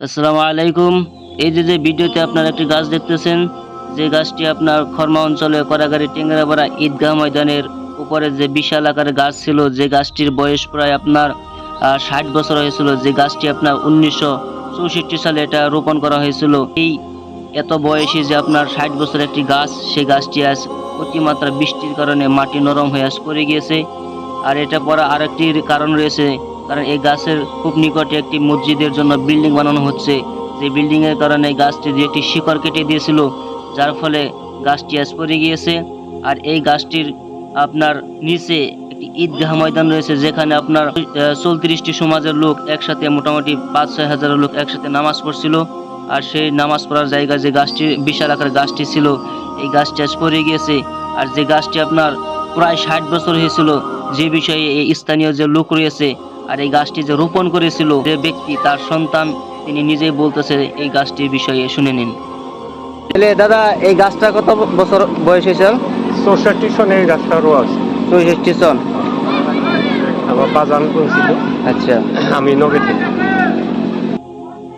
আসসালামু আলাইকুম। এই যে যে ভিডিওতে আপনারা একটি গাছ দেখতেছেন, যে গাছটি আপনার খর্মা অঞ্চলে করাগাড়ি টেঙ্গারাপাড়া ঈদগাহ ময়দানের উপরে যে বিশাল আকারের গাছ ছিল, যে গাছটির বয়স প্রায় আপনার ষাট বছর হয়েছিল, যে গাছটি আপনার উনিশশো চৌষট্টি সালে এটা রোপণ করা হয়েছিল। এই এত বয়সী যে আপনার ষাট বছর একটি গাছ সেই গাছটি আজ অতিমাত্রা বৃষ্টির কারণে মাটি নরম হয়ে আজ পড়ে গিয়েছে। আর এটা পরে আরেকটি কারণ রয়েছে কারণ এই গাছের খুব নিকটে একটি মসজিদের জন্য বিল্ডিং বানানো হচ্ছে। যে বিল্ডিং এর কারণে গাছটি যে একটি শিকড় কেটে দিয়েছিল, যার ফলে গাছটি আজ পড়ে গিয়েছে। আর এই গাছটির আপনার নিচে একটি ঈদগাহ ময়দান রয়েছে, যেখানে আপনার চৌত্রিশটি সমাজের লোক একসাথে মোটামুটি পাঁচ ছয় হাজার লোক একসাথে নামাজ পড়ছিল। আর সেই নামাজ পড়ার জায়গা যে গাছটি, বিশাল আকার গাছটি ছিল, এই গাছটি আজ পড়ে গিয়েছে। আর যে গাছটি আপনার প্রায় ষাট বছর হয়েছিল, যে বিষয়ে এই স্থানীয় যে লোক রয়েছে আর এই গাছটি যে রোপণ করেছিল যে ব্যক্তি তার সন্তান তিনি নিজেই বলতেছে এই গাছটির বিষয়ে শুনে নিন। তাহলে দাদা এই গাছটা কত বছর বয়স হয়েছে? চৌষট্টি সনে এই গাছটা রোয়া আছে। চৌষট্টি সন। আমার বাজান করেছিল। আচ্ছা। আমি নগে থেকে।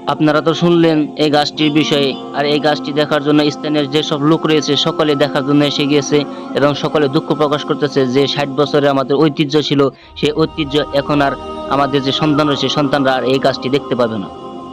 আপনারা তো শুনলেন এই গাছটির বিষয়ে আর এই গাছটি দেখার জন্য স্থানীয় যেসব লোক রয়েছে সকলে দেখার জন্য এসে গিয়েছে এবং সকলে দুঃখ প্রকাশ করতেছে যে ষাট বছরে আমাদের ঐতিহ্য ছিল সেই ঐতিহ্য এখন আর আমাদের যে সন্তান রয়েছে সন্তানরা আর এই কাজটি দেখতে পাবে না।